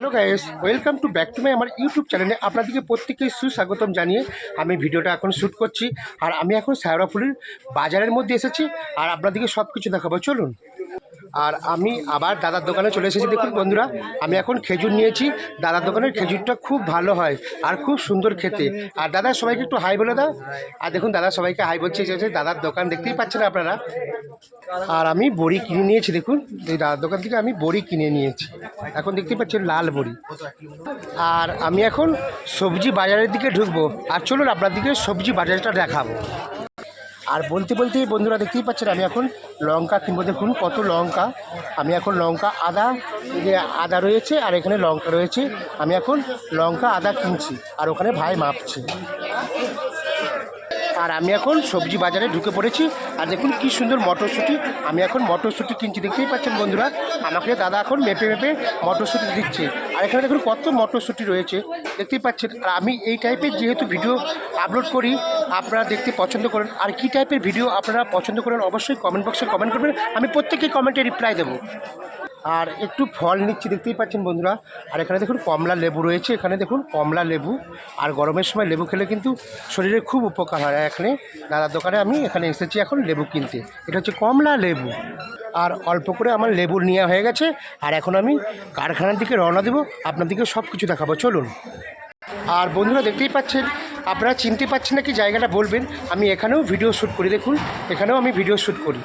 Hello guys welcome to back to my আমার YouTube চ্যানেলে আপনাদেরকে প্রত্যেককে সুস্বাগতম জানিয়ে আমি ভিডিওটা এখন শ্যুট করছি। আর আমি এখন শ্যাওড়াফুলির বাজারের মধ্যে এসেছি। আর আপনাদেরকে সব কিছু দেখাবো। চলুন। আর আমি আবার দাদার দোকানে চলে এসেছি। দেখুন বন্ধুরা, আমি এখন খেজুর নিয়েছি। দাদার দোকানের খেজুরটা খুব ভালো হয় আর খুব সুন্দর খেতে। আর দাদা, সবাইকে একটু হাই বলে দাও। আর দেখুন, দাদা সবাইকে হাই বলছে যে দাদার দোকান দেখতেই পাচ্ছেন আপনারা। আর আমি বড়ি কিনে নিয়েছি, দেখুন। এই দাদার দোকান থেকে আমি বড়ি কিনে নিয়েছি। এখন দেখতেই পাচ্ছেন লাল বড়ি। আর আমি এখন সবজি বাজারের দিকে ঢুকবো। আর চলুন আপনার দিকে সবজি বাজারটা দেখাবো। আর বলতে বলতে বন্ধুরা দেখতেই পাচ্ছেন আমি এখন লঙ্কা কিনবো। দেখুন কত লঙ্কা। আমি এখন লঙ্কা আদা যে আদা রয়েছে আর এখানে লঙ্কা রয়েছে। আমি এখন লঙ্কা আদা কিনছি আর ওখানে ভাই মাপছে। আর আমি এখন সবজি বাজারে ঢুকে পড়েছি। আর দেখুন কি সুন্দর মটরশুঁটি। আমি এখন মটরশুঁটি কিনছি, দেখতেই পাচ্ছেন বন্ধুরা। আমাকে দাদা এখন মেপে মেপে মটরশুঁটি দিচ্ছে। আর এখানে দেখুন কত মটরশুঁটি রয়েছে, দেখতেই পাচ্ছেন। আর আমি এই টাইপের যেহেতু ভিডিও আপলোড করি, আপনারা দেখতে পছন্দ করেন। আর কী টাইপের ভিডিও আপনারা পছন্দ করেন, অবশ্যই কমেন্ট বক্সে কমেন্ট করবেন। আমি প্রত্যেককে কমেন্টে রিপ্লাই দেবো। আর একটু ফল নিচ্ছি, দেখতেই পাচ্ছেন বন্ধুরা। আর এখানে দেখুন কমলা লেবু রয়েছে, এখানে দেখুন কমলা লেবু। আর গরমের সময় লেবু খেলে কিন্তু শরীরে খুব উপকার হয়। এখানে দাদার দোকানে আমি এখানে এসেছি এখন লেবু কিনতে। এটা হচ্ছে কমলা লেবু। আর অল্প করে আমার লেবু নেওয়া হয়ে গেছে। আর এখন আমি কারখানার দিকে রওনা দেবো। আপনাদেরকে সব কিছু দেখাবো। চলুন। আর বন্ধুরা, দেখতেই পাচ্ছেন, আপনারা চিনতে পাচ্ছেন নাকি জায়গাটা বলবেন? আমি এখানেও ভিডিও শ্যুট করি। দেখুন, এখানেও আমি ভিডিও শ্যুট করি।